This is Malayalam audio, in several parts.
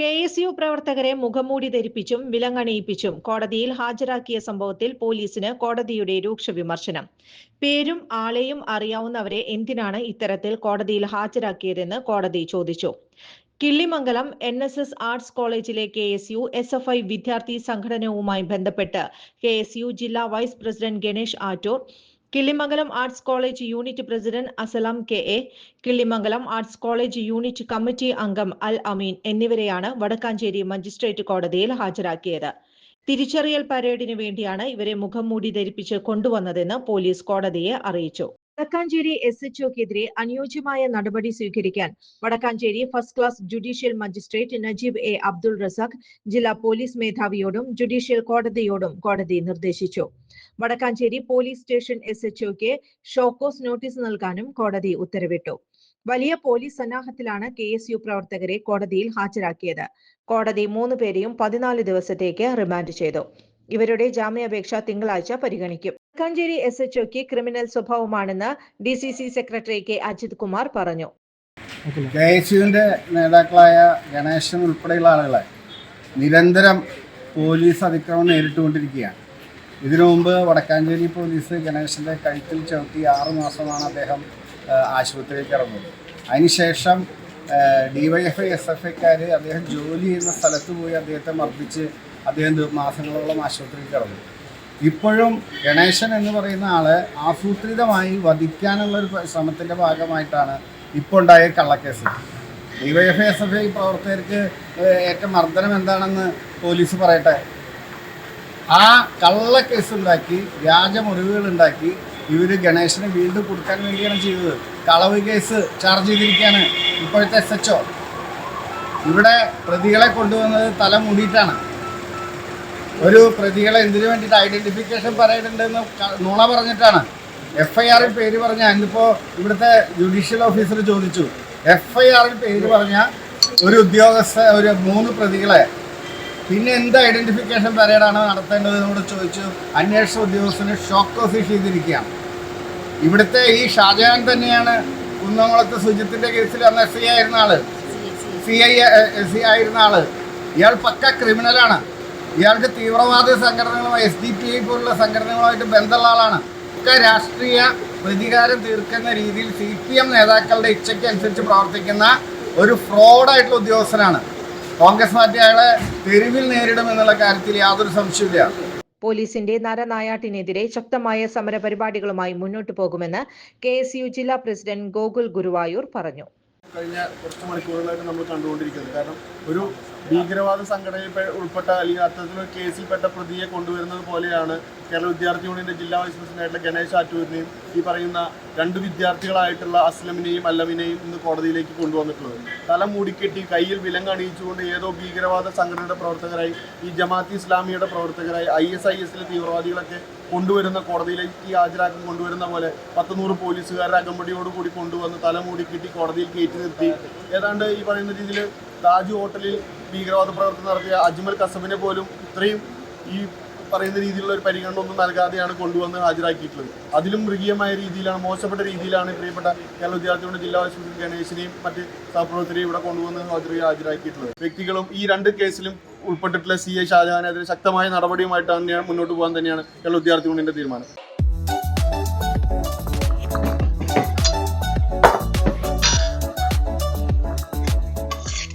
കെ എസ് യു പ്രവർത്തകരെ മുഖംമൂടി ധരിപ്പിച്ചും വിലങ്ങണിയിപ്പിച്ചും കോടതിയിൽ ഹാജരാക്കിയ സംഭവത്തിൽ പോലീസിന് കോടതിയുടെ രൂക്ഷ വിമർശനം. പേരും ആളെയും അറിയാവുന്നവരെ എന്തിനാണ് ഇത്തരത്തിൽ കോടതിയിൽ ഹാജരാക്കിയതെന്ന് കോടതി ചോദിച്ചു. Killimangalam N S S arts കോളേജിലെ K S U S F I വിദ്യാർത്ഥി സംഘടനവുമായി ബന്ധപ്പെട്ട് കെ എസ് യു ജില്ലാ vice president Ganesh Attoor Killimangalam arts college unit president Asalam K A Killimangalam arts college unit committee അംഗം അൽ അമീൻ എന്നിവരെയാണ് വടക്കാഞ്ചേരി മജിസ്ട്രേറ്റ് കോടതിയിൽ ഹാജരാക്കിയത്. തിരിച്ചറിയൽ പരേഡിന് വേണ്ടിയാണ് ഇവരെ മുഖം മൂടി ധരിപ്പിച്ച് കൊണ്ടുവന്നതെന്ന് പോലീസ് കോടതിയെ അറിയിച്ചു. വടക്കാഞ്ചേരി എസ് എച്ച് ഒക്കെതിരെ അനുയോജ്യമായ നടപടി സ്വീകരിക്കാൻ Vadakkanchery first class judicial magistrate Najeeb A Abdul Razak ജില്ലാ പോലീസ് മേധാവിയോടും ജുഡീഷ്യൽ കോടതിയോടും കോടതി നിർദ്ദേശിച്ചു. Vadakkanchery police station S H O show cause notice നൽകാനും കോടതി ഉത്തരവിട്ടു. വലിയ പോലീസ് സന്നാഹത്തിലാണ് കെ എസ് യു പ്രവർത്തകരെ കോടതിയിൽ ഹാജരാക്കിയത്. കോടതി മൂന്ന് പേരെയും പതിനാല് ദിവസത്തേക്ക് റിമാൻഡ് ചെയ്തു. ഇവരുടെ ജാമ്യാപേക്ഷ തിങ്കളാഴ്ച പരിഗണിക്കും. Vadakkanchery S H O criminal സ്വഭാവമാണെന്ന് D C C secretary K Ajith Kumar പറഞ്ഞു. കെ എസ് യുവിന്റെ നേതാക്കളായ ഗണേശൻ ഉൾപ്പെടെയുള്ള ആളുകളെ നിരന്തരം പോലീസ് അതിക്രമം നേരിട്ടുകൊണ്ടിരിക്കുകയാണ്. ഇതിനു മുമ്പ് വടക്കാഞ്ചേരി പോലീസ് ഗണേശന്റെ കഴുത്തിൽ ചവിട്ടി ആറു മാസമാണ് അദ്ദേഹം ആശുപത്രിയിൽ കിടന്നത് അതിനുശേഷം ഡിവൈഎഫ്ഐ എസ് എഫ് ഐക്കാർ അദ്ദേഹം ജോലി ചെയ്യുന്ന സ്ഥലത്ത് പോയി അദ്ദേഹത്തെ മർദ്ദിച്ച് അദ്ദേഹം മാസങ്ങളോളം ആശുപത്രിയിൽ കിടന്നു ഇപ്പോഴും ഗണേശൻ എന്ന് പറയുന്ന ആളെ ആസൂത്രിതമായി വധിക്കാനുള്ള ഒരു ശ്രമത്തിന്റെ ഭാഗമായിട്ടാണ് ഇപ്പോൾ ഉണ്ടായ കള്ളക്കേസ്. ഡിവൈഎഫ്ഐ എസ് എഫ് ഐ പ്രവർത്തകർക്ക് ഏറ്റവും ഏറ്റ മർദ്ദനം എന്താണെന്ന് പോലീസ് പറയട്ടെ? ആ കള്ളക്കേസ് ഉണ്ടാക്കി വ്യാജമുറിവുകൾ ഉണ്ടാക്കി ഇവർ ഗണേശന് വീണ്ടും കൊടുക്കാൻ വേണ്ടിയാണ് ചെയ്തത്. കളവ് കേസ് ചാർജ് ചെയ്തിരിക്കുകയാണ് ഇപ്പോഴത്തെ എസ് എച്ച് ഇവിടെ പ്രതികളെ കൊണ്ടുവന്നത് തല മൂടിയിട്ടാണ്. ഒരു പ്രതികളെ എന്തിനു വേണ്ടിയിട്ട് ഐഡന്റിഫിക്കേഷൻ പറയുന്നുണ്ടെന്ന് ക- നുണ പറഞ്ഞിട്ടാണ്. എഫ് ഐ ആറിൽ പേര് പറഞ്ഞ ഇന്നിപ്പോൾ ഇവിടുത്തെ ജുഡീഷ്യൽ ഓഫീസർ ചോദിച്ചു. എഫ് ഐ ആറിൽ പേര് പറഞ്ഞ ഒരു ഉദ്യോഗസ്ഥ ഒരു മൂന്ന് പ്രതികളെ പിന്നെ എന്ത് ഐഡന്റിഫിക്കേഷൻ പരേഡാണ് നടത്തേണ്ടതെന്നോട് ചോദിച്ചു. അന്വേഷണ ഉദ്യോഗസ്ഥന് ഷോക്ക് ഓഫീസ് ചെയ്തിരിക്കുകയാണ്. ഇവിടുത്തെ ഈ ഷാജഹാൻ തന്നെയാണ് കുന്നംകുളത്ത് സുജിത്തിന്റെ കേസിൽ അന്ന് എസ് ഐ ആയിരുന്ന ആൾ. സി ഐ സി ആയിരുന്ന ആൾ. ഇയാൾ പക്ക ക്രിമിനലാണ് ഇയാൾക്ക് തീവ്രവാദ സംഘടനകളുമായി എസ് ഡി പി ഐ പോലുള്ള സംഘടനകളുമായിട്ട് ബന്ധമുള്ള ആളാണ്. ഒക്കെ രാഷ്ട്രീയ പ്രതികാരം തീർക്കുന്ന രീതിയിൽ സി പി എം നേതാക്കളുടെ ഇച്ഛയ്ക്ക് അനുസരിച്ച് പ്രവർത്തിക്കുന്ന ഒരു ഫ്രോഡായിട്ടുള്ള ഉദ്യോഗസ്ഥനാണ്. കോൺഗ്രസ് പാർട്ടി അയാളെ തെരുവിൽ നേരിടുമെന്നുള്ള കാര്യത്തിൽ യാതൊരു സംശയമില്ല പോലീസിന്റെ നരനായാട്ടിനെതിരെ ശക്തമായ സമര പരിപാടികളുമായി മുന്നോട്ടു പോകുമെന്ന് കെ എസ് യു ജില്ലാ പ്രസിഡന്റ് ഗോകുൽ ഗുരുവായൂർ പറഞ്ഞു. കഴിഞ്ഞ കുറച്ച് മണിക്കൂറുകളായിട്ട് നമ്മൾ കണ്ടുകൊണ്ടിരിക്കുന്നത്. കാരണം ഒരു ഭീകരവാദ സംഘടനയിൽ ഉൾപ്പെട്ട അല്ലെങ്കിൽ അത്തരത്തിലൊരു കേസിൽപ്പെട്ട പ്രതിയെ കൊണ്ടുവരുന്നത് പോലെയാണ് കേരള വിദ്യാർത്ഥി യൂണിയന്റെ ജില്ലാ വൈസ് പ്രസിഡന്റായിട്ടുള്ള ഗണേശ് ആറ്റൂരിനെയും ഈ പറയുന്ന രണ്ട് വിദ്യാർത്ഥികളായിട്ടുള്ള അസ്ലമിനെയും അല്ലമിനെയും ഇന്ന് കോടതിയിലേക്ക് കൊണ്ടുവന്നിട്ടുള്ളത്. തല മൂടിക്കെട്ടി കയ്യിൽ വിലങ്ങണിയിച്ചുകൊണ്ട് ഏതോ ഭീകരവാദ സംഘടനയുടെ പ്രവർത്തകരായി ഈ ജമാഅത്ത് ഇസ്ലാമിയുടെ പ്രവർത്തകരായി ഐ എസ് ഐ എസിലെ തീവ്രവാദികളൊക്കെ കൊണ്ടുവരുന്ന കോടതിയിലേക്ക് ഹാജരാക്കി കൊണ്ടുവരുന്ന പോലെ പത്ത് നൂറ് പോലീസുകാരുടെ അകമ്പടിയോട് കൂടി കൊണ്ടുവന്ന് തല മൂടിക്കെട്ടി കോടതിയിൽ കയറ്റി നിർത്തി. ഏതാണ്ട് ഈ പറയുന്ന രീതിയിൽ താജ് ഹോട്ടലിൽ ഭീകരവാദ പ്രവർത്തനം നടത്തിയ അജ്മൽ കസബിനെ പോലും ഇത്രയും ഈ പറയുന്ന രീതിയിലുള്ള ഒരു പരിഗണന ഒന്നും നൽകാതെയാണ് കൊണ്ടുവന്ന് ഹാജരാക്കിയിട്ടുള്ളത്. അതിലും മൃഗീയമായ രീതിയിലാണ് മോശപ്പെട്ട രീതിയിലാണ് പ്രിയപ്പെട്ട കേരള വിദ്യാർത്ഥികളുടെ ജില്ലാ ആശുപത്രി ഗണേശിനെയും മറ്റ് സഹപ്രവർത്തകരെയും ഇവിടെ കൊണ്ടുവന്ന് ഹാജരായി ഹാജരാക്കിയിട്ടുള്ളത്. വ്യക്തികളും ഈ രണ്ട് കേസിലും ഉൾപ്പെട്ടിട്ടുള്ള സി എ ഷാജഹാനെതിരെ ശക്തമായ നടപടിയുമായിട്ട് തന്നെയാണ് മുന്നോട്ട് പോകാൻ തന്നെയാണ് കേരള വിദ്യാർത്ഥി തീരുമാനം.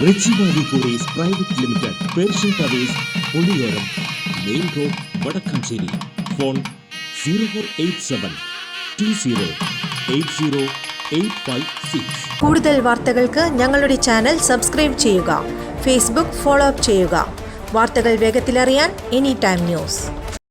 private limited main road phone കൂടുതൽ വാർത്തകൾക്ക് ഞങ്ങളുടെ ചാനൽ സബ്സ്ക്രൈബ് ചെയ്യുക. ഫേസ്ബുക്ക് ഫോളോ അപ്പ് ചെയ്യുക. വാർത്തകൾ വേഗത്തിലറിയാൻ എനി ടൈം ന്യൂസ്.